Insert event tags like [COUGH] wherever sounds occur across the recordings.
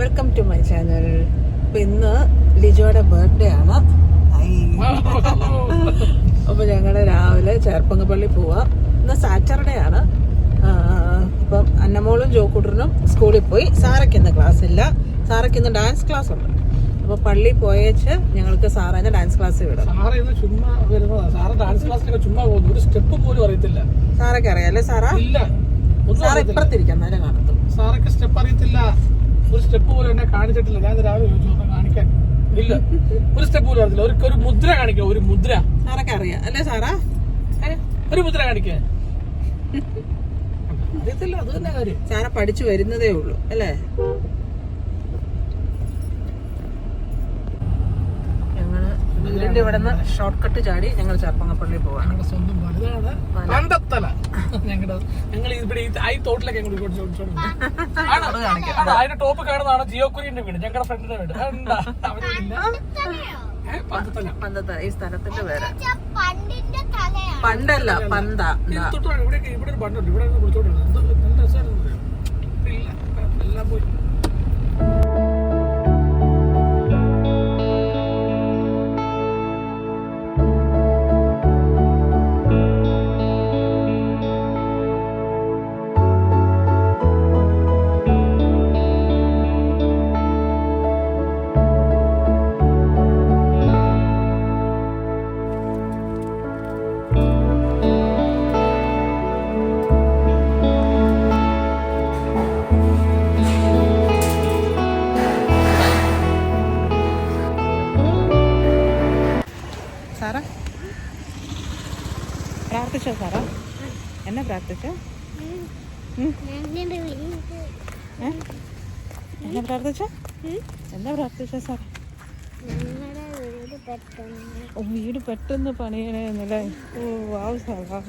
Welcome to my channel അപ്പൊ ഇന്ന് ലിജോയുടെ birthday ആണ്. അപ്പോൾ അപ്പൊ ഞങ്ങൾ രാവിലെ ചേർപ്പങ്ങപ്പള്ളി പോവാ. ഇന്ന് സാറ്റർഡേ ആണ്. അപ്പം അന്നമോളും ജോക്കൂട്ടറിനും സ്കൂളിൽ പോയി. സാറയ്ക്ക് ഇന്ന് ക്ലാസ് ഇല്ല. സാറയ്ക്ക് ഇന്ന് ഡാൻസ് ക്ലാസ് ഉണ്ട്. അപ്പൊ പള്ളി പോയേച്ച് ഞങ്ങൾക്ക് സാറേനെ ഡാൻസ് ക്ലാസ് വിടും സാറ് ഇന്ന് ചുമ്മാ സാറ് ഡാൻസ് ക്ലാസ്സിലൊക്കെ ചുമ്മാ പോകുന്നു. ഒരു സ്റ്റെപ്പ് പോലും അറിയത്തില്ല. സാറൊക്കെ അറിയാം അല്ലേ സാറാ? ഇല്ല. സാറ് ഇപ്പുറത്തിരിക്കാം നേരെ കാണത്തും. സാറൊക്കെ സ്റ്റെപ്പ് അറിയത്തില്ല. ഒരു സ്റ്റെപ്പ് പോലും എന്നെ കാണിച്ചിട്ടില്ല. ഞാൻ രാവിലെ ചോദിച്ചു ചോദ്യം കാണിക്കാൻ. ഇല്ല. ഒരു സ്റ്റെപ്പ് പോലും അറിയില്ല ഒരു ഒരു മുദ്ര കാണിക്കാം ഒരു മുദ്ര. സാറൊക്കെ അറിയാം. അല്ലേ സാറാ? ഒരു മുദ്ര കാണിക്കാൻ. [LAUGHS] അറിയത്തില്ല. അത് തന്നെ കാര്യം. സാറ പഠിച്ചു വരുന്നതേ ഉള്ളൂ. അല്ലേ? വീടിന്റെ ഇവിടെ നിന്ന് ഷോർട്ട് കട്ട് ചാടി ഞങ്ങൾ ചേർപ്പങ്ങപ്പള്ളി പോവാണ്. സ്വന്തം ഞങ്ങളുടെ ഞങ്ങൾ ഇവിടെ തോട്ടിലൊക്കെ അതിന്റെ ടോപ്പ് കാണുന്നതാണ് ജിയോ കുര്യന്റെ വീട്. ഞങ്ങളുടെ ഫ്രണ്ടിന്റെ വീട് പന്തത്തല. ഈ സ്ഥലത്തിന്റെ പേര്. പണ്ടല്ല പന്ത ഇവിടെ ഇവിടെ ഒരു പണ്ടുണ്ട്. ഇവിടെ കുളിച്ചോണ്ടിരുന്നത്. എല്ലാം പോയി. സാറ? പ്രാർത്ഥിച്ചോ സാറ? എന്നെ പ്രാർത്ഥിച്ചോ? എന്നെ പ്രാർത്ഥിച്ചോ? എന്നെ പ്രാർത്ഥിച്ചോ സാറ? വീട് പെട്ടെന്ന് പണിയണേന്നല്ലേ? ഓ വാവ് സാറാ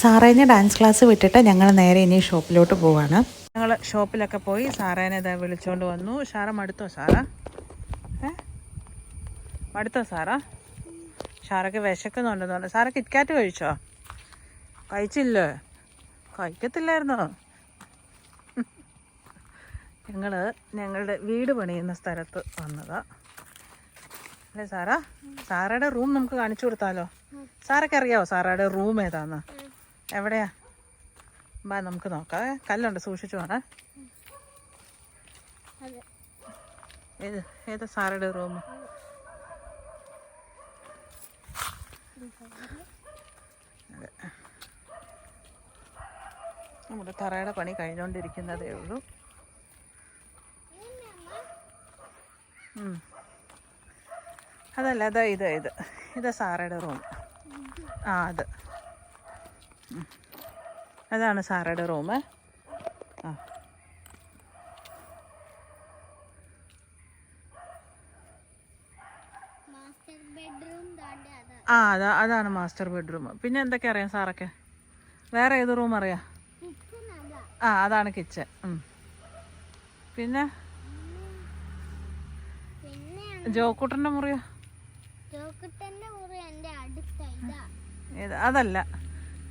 സാറേനെ ഡാൻസ് ക്ലാസ് വിട്ടിട്ട് ഞങ്ങൾ നേരെ ഇനി ഷോപ്പിലോട്ട് പോവാണ്. ഞങ്ങൾ ഷോപ്പിലൊക്കെ പോയി സാറേനെ ഇതാ വിളിച്ചോണ്ട് വന്നു. സാറ മടുത്തോ സാറാ? മടുത്തോ സാറാ? സാറൊക്കെ വിശക്കുന്നുണ്ടെന്ന് പറഞ്ഞു സാറ കിറ്റ്കാറ്റ് കഴിച്ചോ? കഴിച്ചില്ലേ? കഴിക്കത്തില്ലായിരുന്നോ? ഞങ്ങൾ ഞങ്ങളുടെ വീട് പണിയുന്ന സ്ഥലത്ത് വന്നതാ. അല്ലേ സാറാ? സാറയുടെ റൂം നമുക്ക് കാണിച്ചു കൊടുത്താലോ? സാറൊക്കെ അറിയാവോ സാറയുടെ റൂം ഏതാന്ന്? എവിടെയാ? ബാ നമുക്ക് നോക്കാം. കല്ലുണ്ട് സൂക്ഷിച്ചു പോണേ. ഏത് ഏത് സാറുടെ റൂം? നമ്മുടെ തറയുടെ പണി കഴിഞ്ഞുകൊണ്ടിരിക്കുന്നതേ ഉള്ളൂ. അതല്ല അതാ ഇത് ഇത്. ഇത് സാറയുടെ റൂം. ആ അത്. അതാണ് സാറയുടെ റൂം. ആ. ആ അതാ അതാണ് മാസ്റ്റർ ബെഡ്റൂം. പിന്നെ എന്തൊക്കെ അറിയാം സാറൊക്കെ? വേറെ ഏത് റൂം അറിയാം? ആ അതാണ് കിച്ചൺ. പിന്നെ? ജോക്കൂട്ടന്റെ മുറിയോ? അതല്ല.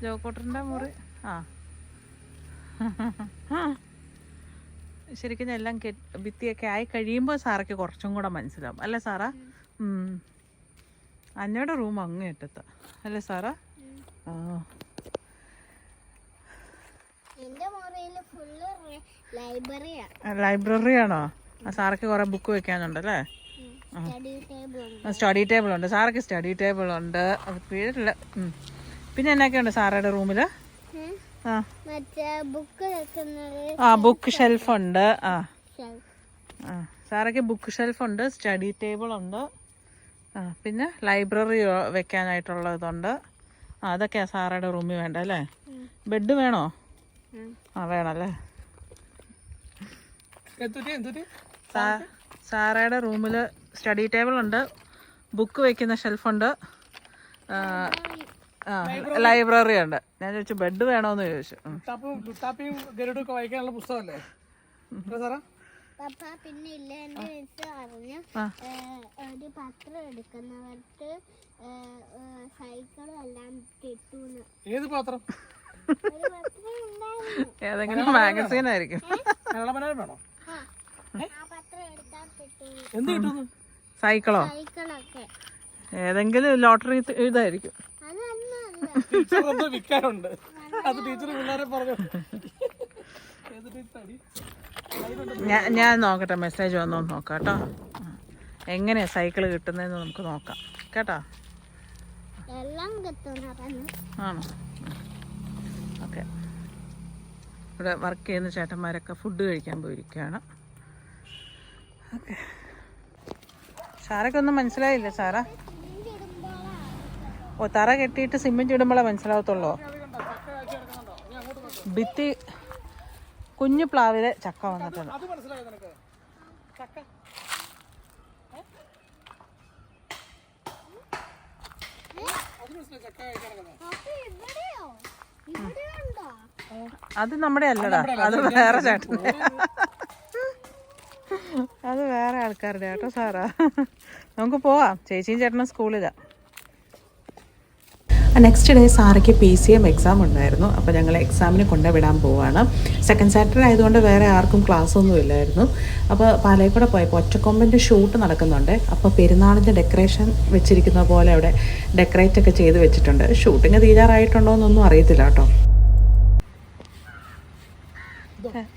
ജോക്കൂട്ടന്റെ മുറി. ആ. ശരിക്കും എല്ലാം കെ ഭിത്തിയൊക്കെ ആയി കഴിയുമ്പോൾ സാറയ്ക്ക് കുറച്ചും കൂടെ മനസ്സിലാവും. അല്ലേ സാറാ? അന്നയുടെ റൂം അങ്ങ് അറ്റത്ത് അല്ലേ സാറാ? ആ. എന്റെ മുറിയിൽ ഫുള്ള് ലൈബ്രറിയാ ലൈബ്രറി ആണോ? ആ സാറയ്ക്ക് കുറെ ബുക്ക് വെക്കാനുണ്ടല്ലേ സ്റ്റഡി ടേബിൾ ഉണ്ട്. സ്റ്റഡി ടേബിൾ ഉണ്ട്. സാറയ്ക്ക് സ്റ്റഡി ടേബിൾ ഉണ്ട്. അത് പേരില്ല. പിന്നെ എന്നൊക്കെയുണ്ട് സാറയുടെ റൂമിൽ ആ. മറ്റേ ബുക്ക് വെക്കുന്നത് ആ ബുക്ക് ഷെൽഫ് ഉണ്ട്. ആ. ആ. സാറൊക്കെ ബുക്ക് ഷെൽഫ് ഉണ്ട് സ്റ്റഡി ടേബിൾ ഉണ്ട്. ആ പിന്നെ ലൈബ്രറി വെക്കാനായിട്ടുള്ള ഇതുണ്ട്. ആ അതൊക്കെയാ സാറയുടെ റൂമിൽ വേണ്ട അല്ലേ? ബെഡ് വേണോ? ആ വേണല്ലേ? സാറയുടെ റൂമിൽ സ്റ്റഡി ടേബിൾ ഉണ്ട് ബുക്ക് വെക്കുന്ന ഷെൽഫുണ്ട് ആ ലൈബ്രറി ഉണ്ട്. ഞാൻ ചോദിച്ചു ബെഡ് വേണോന്ന് ചോദിച്ചു. ലുട്ടാപ്പും ലുട്ടാപ്പിയും ഗരുഡും ഒക്കെ വായിക്കാനുള്ള പുസ്തകമല്ലേ? സാറാ? പപ്പ പിന്നെ ഇല്ല എന്റെ മിസ് പറഞ്ഞു ഒരു പത്രം എടുക്കുന്നവർക്ക് സൈക്കിളും എല്ലാം കിട്ടൂന്ന്. ഏത് പാത്രം? ഒരു പത്രം ഉണ്ടായിരുന്നു. ഏതെങ്കിലും മാഗസീൻ ആയിരിക്കും. വേണോ? ആ. ആ പത്രം എടുത്താൽ കിട്ടൂന്ന്. എന്ത് കിട്ടുന്നു? സൈക്കിളോ? സൈക്കിളൊക്കെ. ഏതെങ്കിലും ലോട്ടറി ഇതായിരിക്കും. ടീച്ചർ എന്തോ വിൽക്കാനുണ്ട്. അത് ടീച്ചർ പിള്ളേരെ പറഞ്ഞു. ഞാൻ ഞാൻ നോക്കട്ടെ മെസ്സേജ് വന്നോ നോക്കാം കേട്ടോ. എങ്ങനെയാ സൈക്കിൾ കിട്ടുന്നതെന്ന് നമുക്ക് നോക്കാം. കേട്ടോ? ആണോ? ഓക്കെ. ഇവിടെ വർക്ക് ചെയ്യുന്ന ചേട്ടന്മാരൊക്കെ ഫുഡ് കഴിക്കാൻ പോയിരിക്കുകയാണ്. ഓക്കെ. സാറൊക്കെ ഒന്നും മനസ്സിലായില്ല സാറാ? ഓ തറ കെട്ടിയിട്ട് സിമെന്റ് ഇടുമ്പോഴേ മനസ്സിലാവത്തുള്ളൂ? ഭിത്തി കുഞ്ഞു പ്ലാവിലെ ചക്ക വന്നിട്ടുണ്ട്. അത് നമ്മുടെ അല്ലടാ. അത് വേറെ ചേട്ടൻ. അത് വേറെ ആൾക്കാരുടെ കേട്ടോ സാറാ. നമുക്ക് പോവാം. ചേച്ചിയും ചേട്ടനും സ്കൂളിലാ. നെക്സ്റ്റ് ഡേ സാറയ്ക്ക് പി സി എം എക്സാം ഉണ്ടായിരുന്നു. അപ്പോൾ ഞങ്ങൾ എക്സാമിന് കൊണ്ടുവിടാൻ പോവാണ്. സെക്കൻഡ് സാറ്റർഡേ ആയതുകൊണ്ട് വേറെ ആർക്കും ക്ലാസ് ഒന്നും ഇല്ലായിരുന്നു. അപ്പോൾ പാലയിൽക്കൂടെ പോയപ്പോൾ ഒറ്റക്കൊമ്പന്റെ ഷൂട്ട് നടക്കുന്നുണ്ട്. അപ്പോൾ പെരുന്നാളിന്റെ ഡെക്കറേഷൻ വെച്ചിരിക്കുന്ന പോലെ അവിടെ ഡെക്കറേറ്റ് ഒക്കെ ചെയ്ത് വെച്ചിട്ടുണ്ട്. ഷൂട്ടിങ് തീരാറായിട്ടുണ്ടോ എന്നൊന്നും അറിയത്തില്ല കേട്ടോ.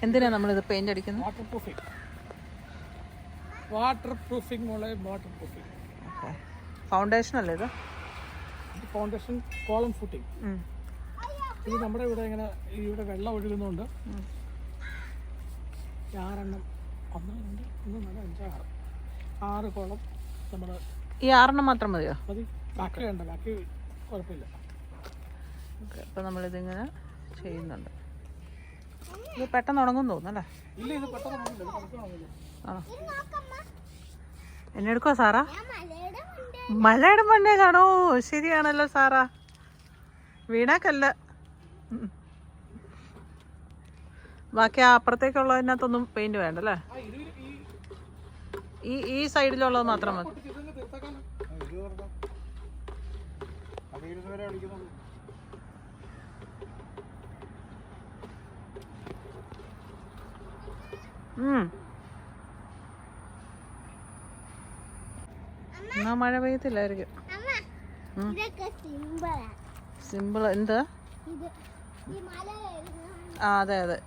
എന്തിനാ നമ്മളിത് പെയിന്റ് അടിക്കുന്നത്? വാട്ടർ പ്രൂഫിംഗ് വാട്ടർ പ്രൂഫിംഗ് മോളെ വാട്ടർ പ്രൂഫിംഗ് ഫൗണ്ടേഷൻ അല്ലേ ഇത്? Foundation column footing. ഇത് നമ്മുടെ ഇവിടെ ഇങ്ങനെ ഈ ഇവിടെ വെള്ളം ഒഴുകുന്നുണ്ട്. ആറെണ്ണം. ഒന്ന് രണ്ട് മൂന്ന് നാല് അഞ്ച് ആറ്. ആറ് കോളം നമ്മൾ ഈ ആറെണ്ണം മാത്രം മതിയോ? മതി. ബാക്കി വേണ്ട. ബാക്കി കുഴപ്പമില്ല. ഓക്കെ അപ്പോൾ നമ്മളിതിങ്ങനെ ചെയ്യുന്നുണ്ട്. ഇത് പെട്ടെന്ന് ഉണങ്ങും തോന്നുന്നല്ലേ ഇല്ല ഇത് പെട്ടെന്ന്. ആണോ? എന്നെ എടുക്കോ സാറാ മലയുടെ ഉണ്ട് മണ്ണേ കാണോ? ശരിയാണല്ലോ സാറാ. വീണാക്കല്ല. ബാക്കി ആ അപ്പുറത്തേക്കുള്ളതിനകത്തൊന്നും പെയിന്റ് വേണ്ടല്ലേ ആ ഇത് ഈ ഈ സൈഡിലുള്ളത് മാത്രം മതി. ഉം. എന്നാ മഴ പെയ്യത്തില്ലായിരിക്കും. സിമ്പിൾ എന്താ? ഇത് ഈ മല ആ അതെ അതെ.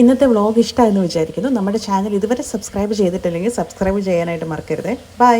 ഇന്നത്തെ വ്ളോഗ് ഇഷ്ടമായെന്ന് വിചാരിക്കുന്നു. നമ്മുടെ ചാനൽ ഇതുവരെ സബ്സ്ക്രൈബ് ചെയ്തിട്ടില്ലെങ്കിൽ സബ്സ്ക്രൈബ് ചെയ്യാനായിട്ട് മറക്കരുത്. ബൈ